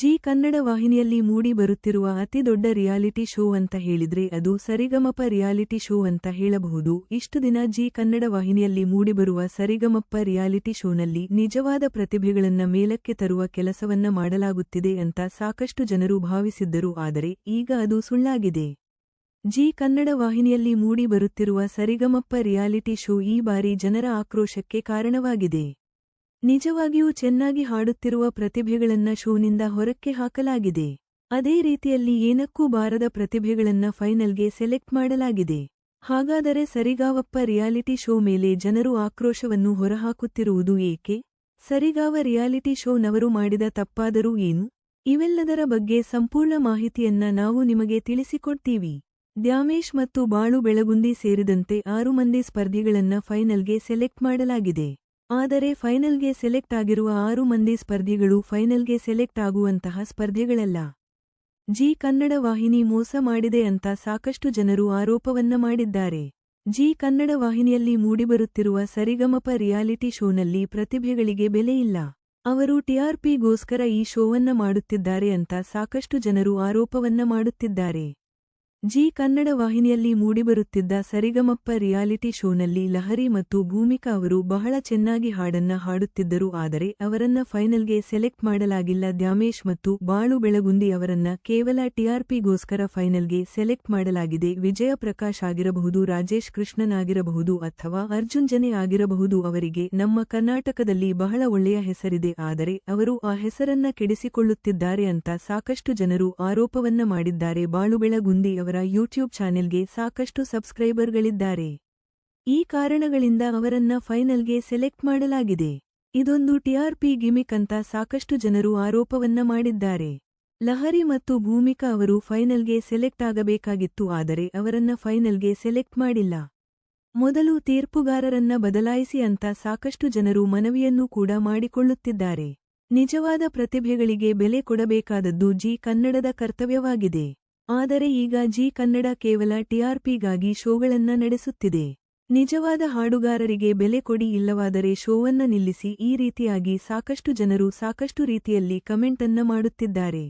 G Kannada ವಾಹಿನಿಯಲ್ಲಿ ಮೂಡಿ ಬರುತ್ತಿರುವ ಅತಿದೊಡ್ಡ ರಿಯಾಲಿಟಿ ಶೋ ಅಂತ ಹೇಳಿದ್ರೆ ಅದು ಸರಿಗಮಪ ರಿಯಾಲಿಟಿ ಶೋ ಅಂತ ಹೇಳಬಹುದು. ಇಷ್ಟು ದಿನ ಜಿ ಕನ್ನಡ ವಾಹಿನಿಯಲ್ಲಿ ಮೂಡಿಬರುವ ಸರಿಗಮಪ್ಪ ರಿಯಾಲಿಟಿ ಶೋನಲ್ಲಿ ನಿಜವಾದ ಪ್ರತಿಭೆಗಳನ್ನ ಮೇಲಕ್ಕೆ ತರುವ ಕೆಲಸವನ್ನ ಮಾಡಲಾಗುತ್ತಿದೆ ಅಂತ ಸಾಕಷ್ಟು ಜನರು ಭಾವಿಸಿದ್ದರು. ಆದರೆ ಈಗ ಅದು ಸುಳ್ಳಾಗಿದೆ. ಜಿ ಕನ್ನಡ ವಾಹಿನಿಯಲ್ಲಿ ಮೂಡಿ ಬರುತ್ತಿರುವ ಸರಿಗಮಪ್ಪ ರಿಯಾಲಿಟಿ ಶೋ ಈ ಬಾರಿ ಜನರ ಆಕ್ರೋಶಕ್ಕೆ ಕಾರಣವಾಗಿದೆ. ನಿಜವಾಗಿಯೂ ಚೆನ್ನಾಗಿ ಹಾಡುತ್ತಿರುವ ಪ್ರತಿಭೆಗಳನ್ನ ಶೋನಿಂದ ಹೊರಕ್ಕೆ ಹಾಕಲಾಗಿದೆ. ಅದೇ ರೀತಿಯಲ್ಲಿ ಏನಕ್ಕೂ ಬಾರದ ಪ್ರತಿಭೆಗಳನ್ನ ಫೈನಲ್ಗೆ ಸೆಲೆಕ್ಟ್ ಮಾಡಲಾಗಿದೆ. ಹಾಗಾದರೆ ಸರಿಗಾವಪ್ಪ ರಿಯಾಲಿಟಿ ಶೋ ಮೇಲೆ ಜನರು ಆಕ್ರೋಶವನ್ನು ಹೊರಹಾಕುತ್ತಿರುವುದು ಏಕೆ? ಸರಿಗಾವ ರಿಯಾಲಿಟಿ ಶೋನವರು ಮಾಡಿದ ತಪ್ಪಾದರೂ ಏನು? ಇವೆಲ್ಲದರ ಬಗ್ಗೆ ಸಂಪೂರ್ಣ ಮಾಹಿತಿಯನ್ನ ನಾವು ನಿಮಗೆ ತಿಳಿಸಿಕೊಡ್ತೀವಿ. ದ್ಯಾಮೇಶ್ ಮತ್ತು ಬಾಳು ಬೆಳಗುಂದಿ ಸೇರಿದಂತೆ ಆರು ಮಂದಿ ಸ್ಪರ್ಧಿಗಳನ್ನ ಫೈನಲ್ಗೆ ಸೆಲೆಕ್ಟ್ ಮಾಡಲಾಗಿದೆ. ಆದರೆ ಫೈನಲ್ಗೆ ಸೆಲೆಕ್ಟ್ ಆಗಿರುವ ಆರು ಮಂದಿ ಸ್ಪರ್ಧಿಗಳು ಫೈನಲ್ಗೆ ಸೆಲೆಕ್ಟ್ ಆಗುವಂತಹ ಸ್ಪರ್ಧೆಗಳಲ್ಲ. ಜಿ ಕನ್ನಡ ವಾಹಿನಿ ಮೋಸ ಮಾಡಿದೆ ಅಂತ ಸಾಕಷ್ಟು ಜನರು ಆರೋಪವನ್ನ ಮಾಡಿದ್ದಾರೆ. ಜಿ ಕನ್ನಡ ವಾಹಿನಿಯಲ್ಲಿ ಮೂಡಿಬರುತ್ತಿರುವ ಸರಿಗಮಪ ರಿಯಾಲಿಟಿ ಶೋನಲ್ಲಿ ಪ್ರತಿಭೆಗಳಿಗೆ ಬೆಲೆಯಿಲ್ಲ ಅವರು ಟಿಆರ್ಪಿಗೋಸ್ಕರ ಈ ಶೋವನ್ನ ಮಾಡುತ್ತಿದ್ದಾರೆ ಅಂತ ಸಾಕಷ್ಟು ಜನರು ಆರೋಪವನ್ನ ಮಾಡುತ್ತಿದ್ದಾರೆ. ಜಿ ಕನ್ನಡ ವಾಹಿನಿಯಲ್ಲಿ ಮೂಡಿಬರುತ್ತಿದ್ದ ಸರಿಗಮಪ್ಪ ರಿಯಾಲಿಟಿ ಶೋನಲ್ಲಿ ಲಹರಿ ಮತ್ತು ಭೂಮಿಕಾ ಅವರು ಬಹಳ ಚೆನ್ನಾಗಿ ಹಾಡನ್ನ ಹಾಡುತ್ತಿದ್ದರು. ಆದರೆ ಅವರನ್ನ ಫೈನಲ್ಗೆ ಸೆಲೆಕ್ಟ್ ಮಾಡಲಾಗಿಲ್ಲ. ದ್ಯಾಮೇಶ್ ಮತ್ತು ಬಾಳು ಬೆಳಗುಂದಿ ಅವರನ್ನ ಕೇವಲ ಟಿಆರ್ಪಿಗೋಸ್ಕರ ಫೈನಲ್ಗೆ ಸೆಲೆಕ್ಟ್ ಮಾಡಲಾಗಿದೆ. ವಿಜಯ ಪ್ರಕಾಶ್ ಆಗಿರಬಹುದು, ರಾಜೇಶ್ ಕೃಷ್ಣನಾಗಿರಬಹುದು ಅಥವಾ ಅರ್ಜುನ್ ಜನೆ ಆಗಿರಬಹುದು. ಅವರಿಗೆ ನಮ್ಮ ಕರ್ನಾಟಕದಲ್ಲಿ ಬಹಳ ಒಳ್ಳೆಯ ಹೆಸರಿದೆ. ಆದರೆ ಅವರು ಆ ಹೆಸರನ್ನ ಕೆಡಿಸಿಕೊಳ್ಳುತ್ತಿದ್ದಾರೆ ಅಂತ ಸಾಕಷ್ಟು ಜನರು ಆರೋಪವನ್ನ ಮಾಡಿದ್ದಾರೆ. ಬಾಳು ಬೆಳಗುಂದಿ ಅವರ ಯೂಟ್ಯೂಬ್ ಚಾನೆಲ್ಗೆ ಸಾಕಷ್ಟು ಸಬ್ಸ್ಕ್ರೈಬರ್ಗಳಿದ್ದಾರೆ. ಈ ಕಾರಣಗಳಿಂದ ಅವರನ್ನ ಫೈನಲ್ಗೆ ಸೆಲೆಕ್ಟ್ ಮಾಡಲಾಗಿದೆ. ಇದೊಂದು ಟಿಆರ್ಪಿ ಗಿಮಿಕ್ ಅಂತ ಸಾಕಷ್ಟು ಜನರು ಆರೋಪವನ್ನ ಮಾಡಿದ್ದಾರೆ. ಲಹರಿ ಮತ್ತು ಭೂಮಿಕಾ ಅವರು ಫೈನಲ್ಗೆ ಸೆಲೆಕ್ಟ್ ಆಗಬೇಕಾಗಿತ್ತು ಆದರೆ ಅವರನ್ನ ಫೈನಲ್ಗೆ ಸೆಲೆಕ್ಟ್ ಮಾಡಿಲ್ಲ. ಮೊದಲು ತೀರ್ಪುಗಾರರನ್ನ ಬದಲಾಯಿಸಿ ಅಂತ ಸಾಕಷ್ಟು ಜನರು ಮನವಿಯನ್ನು ಕೂಡ ಮಾಡಿಕೊಳ್ಳುತ್ತಿದ್ದಾರೆ. ನಿಜವಾದ ಪ್ರತಿಭೆಗಳಿಗೆ ಬೆಲೆ ಕೊಡಬೇಕಾದದ್ದು ಜಿ ಕನ್ನಡದ ಕರ್ತವ್ಯವಾಗಿದೆ. ಆದರೆ ಈಗ ಜಿ ಕನ್ನಡ ಕೇವಲ ಟಿಆರ್ಪಿಗಾಗಿ ಶೋಗಳನ್ನ ನಡೆಸುತ್ತಿದೆ. ನಿಜವಾದ ಹಾಡುಗಾರರಿಗೆ ಬೆಲೆ ಕೊಡಿ ಇಲ್ಲವಾದರೆ ಶೋವನ್ನ ನಿಲ್ಲಿಸಿ ಈ ರೀತಿಯಾಗಿ ಸಾಕಷ್ಟು ಜನರು ಸಾಕಷ್ಟು ರೀತಿಯಲ್ಲಿ ಕಮೆಂಟನ್ನ ಮಾಡುತ್ತಿದ್ದಾರೆ.